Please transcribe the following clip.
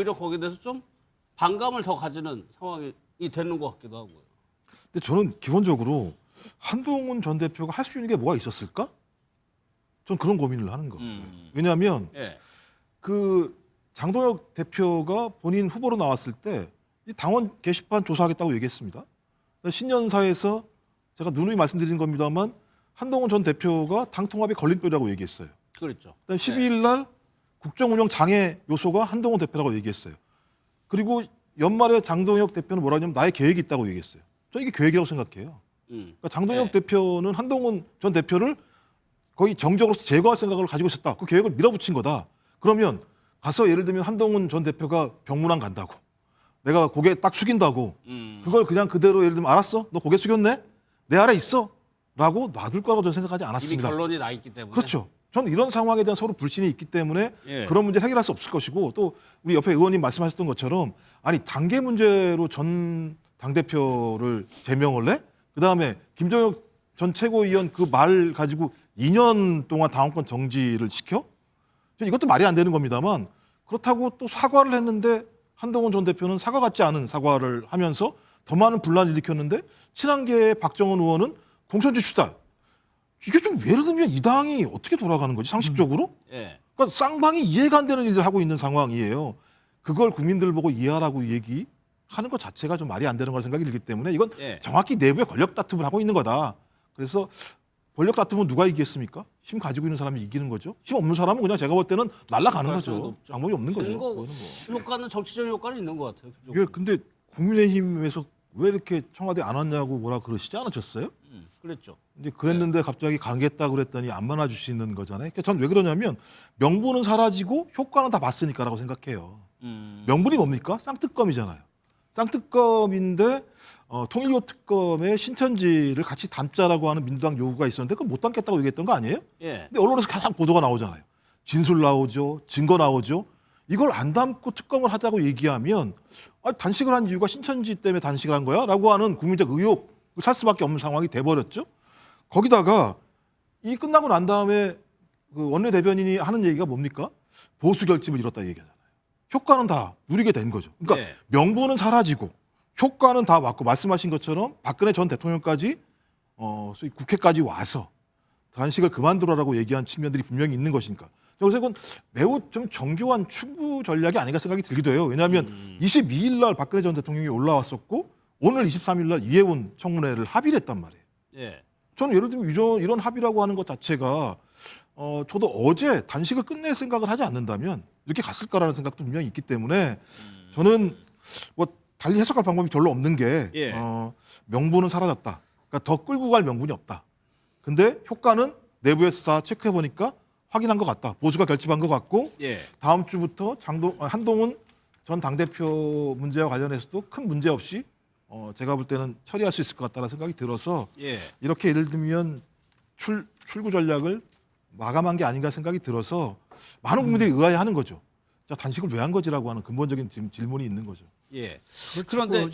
오히려 거기에 대해서 좀 반감을 더 가지는 상황이 되는 것 같기도 하고요. 근데 저는 기본적으로 한동훈 전 대표가 할 수 있는 게 뭐가 있었을까? 전 그런 고민을 하는 거예요. 음. 왜냐하면 예. 그 장동혁 대표가 본인 후보로 나왔을 때 이 당원 게시판 조사하겠다고 얘기했습니다. 신년사에서 제가 누누이 말씀드린 겁니다만 한동훈 전 대표가 당 통합의 걸림돌이라고 얘기했어요. 그렇죠. 그다음 12일 날 국정 운영 장애 요소가 한동훈 대표라고 얘기했어요. 그리고 연말에 장동혁 대표는 뭐라 하냐면 나의 계획이 있다고 얘기했어요. 저 이게 계획이라고 생각해요. 음. 그러니까 장동혁 네. 대표는 한동훈 전 대표를 거의 정적으로 제거할 생각을 가지고 있었다. 그 계획을 밀어붙인 거다. 그러면 가서 예를 들면 한동훈 전 대표가 병문안 간다고. 내가 고개 딱 숙인다고. 음. 그걸 그냥 그대로 예를 들면 알았어. 너 고개 숙였네. 내 아래 있어. 라고 놔둘 거라고 저는 생각하지 이미 않았습니다. 결론이 나 있기 때문에. 그렇죠. 저는 이런 상황에 대한 서로 불신이 있기 때문에 예. 그런 문제 해결할 수 없을 것이고 또 우리 옆에 의원님 말씀하셨던 것처럼 아니 단계 문제로 전 당대표를 제명을 해? 그다음에 김정혁 전 최고위원 그 말 가지고 2년 동안 당원권 정지를 시켜? 이것도 말이 안 되는 겁니다만 그렇다고 또 사과를 했는데 한동훈 전 대표는 사과 같지 않은 사과를 하면서 더 많은 분란을 일으켰는데 친한계의 박정원 의원은 공천 주십시다. 이게 좀 예를 들면 이 당이 어떻게 돌아가는 거지 상식적으로? 예. 그러니까 쌍방이 이해가 안 되는 일을 하고 있는 상황이에요. 그걸 국민들 보고 이해하라고 얘기하는 것 자체가 좀 말이 안 되는 거라 생각이 들기 때문에 이건 예. 정확히 내부의 권력 다툼을 하고 있는 거다. 그래서 권력 다툼은 누가 이기겠습니까? 힘 가지고 있는 사람이 이기는 거죠. 힘 없는 사람은 그냥 제가 볼 때는 날아가는 거죠. 없죠. 방법이 없는 거죠. 그거는 뭐. 효과는 정치적인 효과는 있는 것 같아요. 이게 근데 국민의힘에서 왜 이렇게 청와대 안 왔냐고 뭐라 그러시지 않으셨어요? 음, 그랬죠. 이제 그랬는데 갑자기 가겠다 그랬더니 안 만나 주시는 거잖아요. 그러니까 전 왜 그러냐면 명분은 사라지고 효과는 다 봤으니까라고 생각해요. 음. 명분이 뭡니까? 쌍특검이잖아요. 쌍특검인데 어, 통일교 특검의 신천지를 같이 담자라고 하는 민주당 요구가 있었는데 그걸 못 담겠다고 얘기했던 거 아니에요? 예. 근데 언론에서 계속 보도가 나오잖아요. 진술 나오죠, 증거 나오죠. 이걸 안 담고 특검을 하자고 얘기하면 아, 단식을 한 이유가 신천지 때문에 단식을 한 거야?라고 하는 국민적 의혹을 살 수밖에 없는 상황이 돼버렸죠. 거기다가 이 끝나고 난 다음에 그 원내 대변인이 하는 얘기가 뭡니까? 보수 결집을 이뤘다 얘기하잖아요. 효과는 다 누리게 된 거죠. 그러니까 네. 명분은 사라지고 효과는 다 왔고 말씀하신 것처럼 박근혜 전 대통령까지 어, 국회까지 와서 단식을 그만두라라고 얘기한 측면들이 분명히 있는 것이니까. 그래서 이건 매우 좀 정교한 추구 전략이 아닌가 생각이 들기도 해요. 왜냐하면 22일 날 박근혜 전 대통령이 올라왔었고 오늘 23일 날 이해운 청문회를 합의를 했단 말이에요. 예. 저는 예를 들면 이런, 이런 합의라고 하는 것 자체가 어, 저도 어제 단식을 끝낼 생각을 하지 않는다면 이렇게 갔을까라는 생각도 분명히 있기 때문에 저는 뭐 달리 해석할 방법이 별로 없는 게 예. 어, 명분은 사라졌다. 그러니까 더 끌고 갈 명분이 없다. 근데 효과는 내부에서 다 체크해 보니까 확인한 것 같다. 보수가 결집한 것 같고 예. 다음 주부터 장동 아, 한동훈 전 당대표 문제와 관련해서도 큰 문제 없이 어, 제가 볼 때는 처리할 수 있을 것 같다는 생각이 들어서 예. 이렇게 예를 들면 출, 출구 전략을 마감한 게 아닌가 생각이 들어서 많은 국민들이 의아해하는 거죠. 자 단식을 왜 한 거지라고 하는 근본적인 지금 질문이 있는 거죠. 예. 그런데